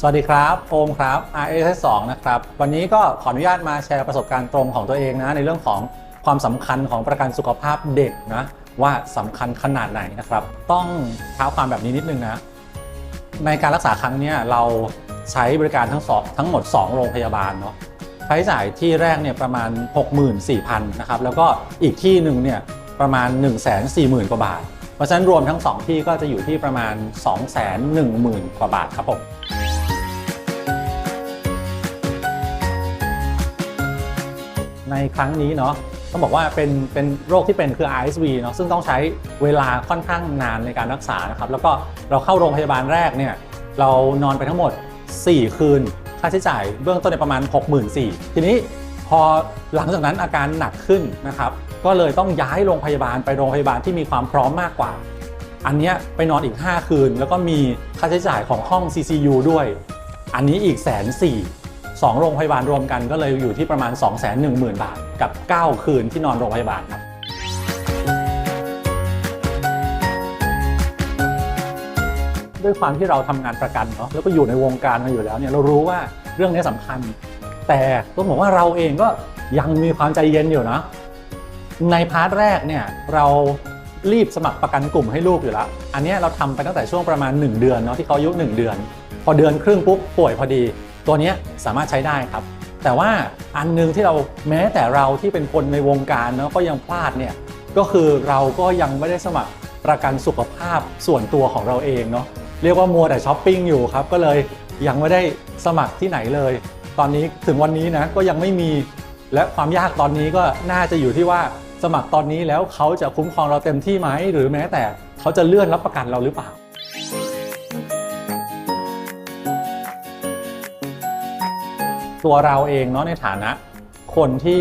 สวัสดีครับโอมครับ RS 2นะครับ วันนี้ก็ขออนุญาตมาแชร์ประสบการณ์ตรงของตัวเองนะ ในเรื่องของความสำคัญของประกันสุขภาพเด็กนะ ว่าสำคัญขนาดไหนนะครับ ต้องเท้าความแบบนี้นิดนึงนะ ในการรักษาครั้งนี้เราใช้บริการทั้งสองทั้งหมด 2 โรงพยาบาลเนาะค่าใช้จ่ายที่แรกเนี่ยประมาณ 64,000นะครับแล้วก็อีกที่หนึ่งเนี่ยประมาณ 140,000กว่าบาท เพราะฉะนั้นรวมทั้ง 2 ที่ก็จะอยู่ที่ประมาณ 210,000กว่าบาทครับผม ในครั้งนี้เนาะต้องบอกว่าเป็นเป็นโรคที่เป็นคือ RSV เนาะซึ่งต้องใช้เวลาค่อนข้างนานในการรักษานะครับแล้วก็เราเข้าโรงพยาบาลแรกเนี่ยเรานอนไปทั้งหมด 4 คืน ค่าใช้จ่ายเบื้องต้นในประมาณ 64,000ทีนี้พอหลังจากนั้นอาการหนักขึ้นนะครับก็เลยต้องย้ายโรงพยาบาลไปโรงพยาบาลที่มีความพร้อมมากกว่า อันนี้ไปนอนอีก 5 คืน แล้วก็มีค่าใช้จ่ายของห้อง CCU ด้วย อันนี้อีกแสนสี่ สองโรงพยาบาลรวมกันก็เลยอยู่ที่ประมาณ 2 1 0 0 0 0 บาท กับ 9 คืนที่นอนโรงพยาบาลครับด้วยความที่เราทำงานประกันเนาะแล้วก็อยู่ในวงการมาอยู่แล้วเนี่ยเรารู้ว่าเรื่องนี้สำคัญ แต่ต้องบอกว่าเราเองก็ยังมีความใจเย็นอยู่นะในพาร์ทแรกเนี่ยเรารีบสมัครประกันกลุ่มให้ลูกอยู่แล้ว อันนี้เราทำไปตั้งแต่ช่วงประมาณ 1 เดือนเนาะที่เขาอายุ1เดือน พอเดือนครึ่งปุ๊บป่วยพอดี ตัวนี้สามารถใช้ได้ครับ แต่ว่าอันหนึงที่เราแม้แต่เราที่เป็นคนในวงการเนาะก็ยังพลาดเนี่ยก็คือเราก็ยังไม่ได้สมัครประกันสุขภาพส่วนตัวของเราเองเนาะเรียกว่ามัวแต่ช้อปปิ้งอยู่ครับก็เลยยังไม่ได้สมัครที่ไหนเลย ตอนนี้ถึงวันนี้นะก็ยังไม่มีและความยากตอนนี้ก็น่าจะอยู่ที่ว่าสมัครตอนนี้แล้วเขาจะคุ้มครองเราเต็มที่ไหมหรือแม้แต่เขาจะเลื่อนรับประกันเราหรือเปล่า ตัวเราเองเนาะในฐานะ คนที่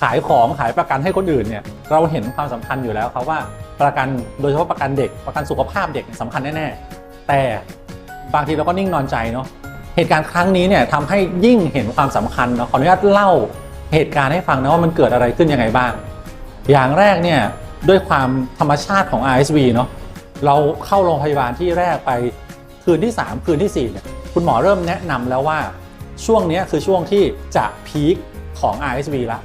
ขายของขายประกันให้คนอื่นเนี่ยเราเห็นความสำคัญอยู่แล้วครับว่าประกันโดยเฉพาะประกันเด็กประกันสุขภาพเด็กเนี่ยสำคัญแน่ๆแต่บางทีเราก็นิ่งนอนใจเนาะเหตุการณ์ครั้งนี้เนี่ยทำให้ยิ่งเห็นความสำคัญเนาะขออนุญาตเล่าเหตุการณ์ให้ฟังนะว่ามันเกิดอะไรขึ้นยังไงบ้าง อย่างแรกเนี่ยด้วยความธรรมชาติของ RSV เนาะเราเข้าโรงพยาบาลที่แรกไปคืนที่ 3 คืนที่4เนี่ยคุณหมอเริ่มแนะนำแล้วว่า ช่วงนี้คือช่วงที่จะพีคของ RSV ละ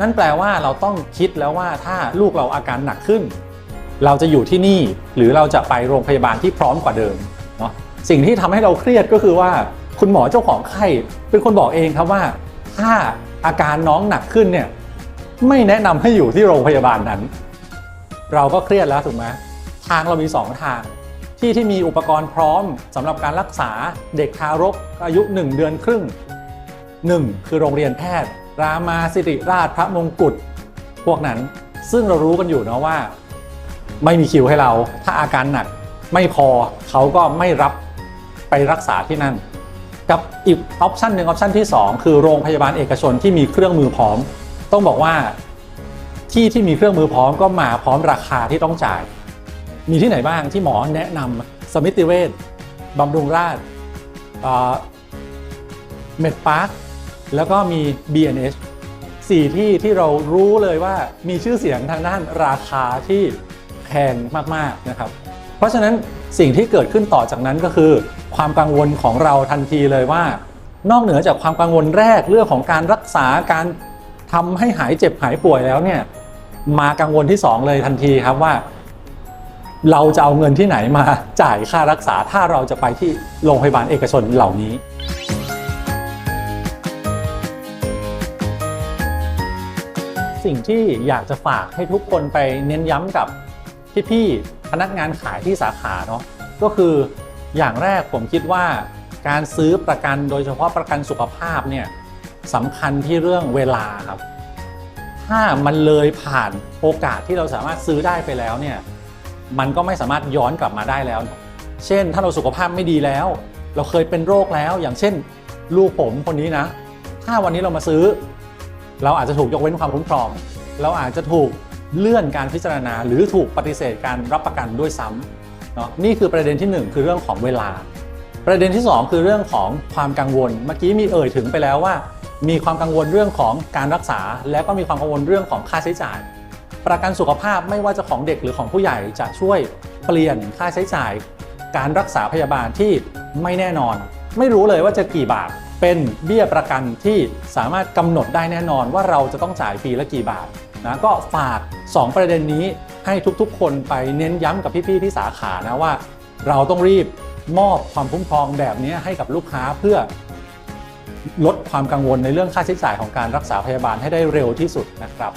นั่นแปลว่าเราต้องคิดแล้วว่าถ้าลูกเราอาการหนักขึ้น เราจะอยู่ที่นี่หรือเราจะไปโรงพยาบาลที่พร้อมกว่าเดิมเนาะสิ่งที่ทำให้เราเครียดก็คือว่าคุณหมอเจ้าของไข้เป็นคนบอกเองครับว่า ถ้าอาการน้องหนักขึ้นเนี่ยไม่แนะนำให้อยู่ที่โรงพยาบาลนั้น เราก็เครียดแล้วถูกไหมทางเรามี 2 ทาง ที่ที่มีอุปกรณ์พร้อมสำหรับการรักษาเด็กทารกอายุ 1 เดือนครึ่ง 1 คือโรงเรียนแพทย์ รามาสิริราชพระมงกุฎพวกนั้นซึ่งเรารู้กันอยู่นะว่า ไม่มีคิวให้เรา ถ้าอาการหนักไม่พอเขาก็ไม่รับไปรักษาที่นั่น กับอีกออปชันหนึ่งออปชันที่ 2 คือโรงพยาบาลเอกชนที่มีเครื่องมือพร้อม ต้องบอกว่าที่ที่มีเครื่องมือพร้อมก็มาพร้อมราคาที่ต้องจ่าย มีที่ไหนบ้างที่หมอแนะนำสมิติเวชบำรุงราษฎร์เมดพาร์คแล้วก็มี B&H สี่ที่ที่เรารู้เลยว่ามีชื่อเสียงทางด้านราคาที่แพงมากๆนะครับ เพราะฉะนั้นสิ่งที่เกิดขึ้นต่อจากนั้นก็คือ ความกังวลของเราทันทีเลยว่า นอกเหนือจากความกังวลแรกเรื่องของการรักษาการทำให้หายเจ็บหายป่วยแล้วเนี่ยมากังวลที่สองเลยทันทีครับว่า เราจะเอาเงินที่ไหนมาจ่ายค่ารักษาถ้าเราจะไปที่โรงพยาบาลเอกชนเหล่านี้ สิ่งที่อยากจะฝากให้ทุกคนไปเน้นย้ำกับพี่ๆพนักงานขายที่สาขาเนาะก็คืออย่างแรกผมคิดว่าการซื้อประกันโดยเฉพาะประกันสุขภาพเนี่ยสำคัญที่เรื่องเวลาครับ ถ้ามันเลยผ่านโอกาสที่เราสามารถซื้อได้ไปแล้วเนี่ย มันก็ไม่สามารถย้อนกลับมาได้แล้ว เช่น ถ้าเราสุขภาพไม่ดีแล้ว เราเคยเป็นโรคแล้ว อย่างเช่น ลูกผมคนนี้นะ ถ้าวันนี้เรามาซื้อ เราอาจจะถูกยกเว้นความคุ้มครอง เราอาจจะถูกเลื่อนการพิจารณา หรือถูกปฏิเสธการรับประกันด้วยซ้ำเนาะนี่คือประเด็นที่ 1 คือเรื่องของเวลา ประเด็นที่ 2 คือเรื่องของความกังวล เมื่อกี้มีเอ่ยถึงไปแล้วว่า มีความกังวลเรื่องของการรักษา และก็มีความกังวลเรื่องของค่าใช้จ่าย ประกันสุขภาพไม่ว่าจะของเด็กหรือของผู้ใหญ่จะช่วยเปลี่ยนค่าใช้จ่าย การรักษาพยาบาลที่ไม่แน่นอน ไม่รู้เลยว่าจะกี่บาทเป็นเบี้ยประกันที่สามารถกำหนดได้แน่นอนว่าเราจะต้องจ่ายปีละกี่บาทนะก็ฝาก 2 ประเด็นนี้ให้ทุกๆ คนไปเน้นย้ำกับพี่ๆที่สาขานะว่า เราต้องรีบมอบความคุ้มครองแบบนี้ให้กับลูกค้าเพื่อลดความกังวลในเรื่องค่าใช้จ่ายของการรักษาพยาบาลให้ได้เร็วที่สุดนะครับ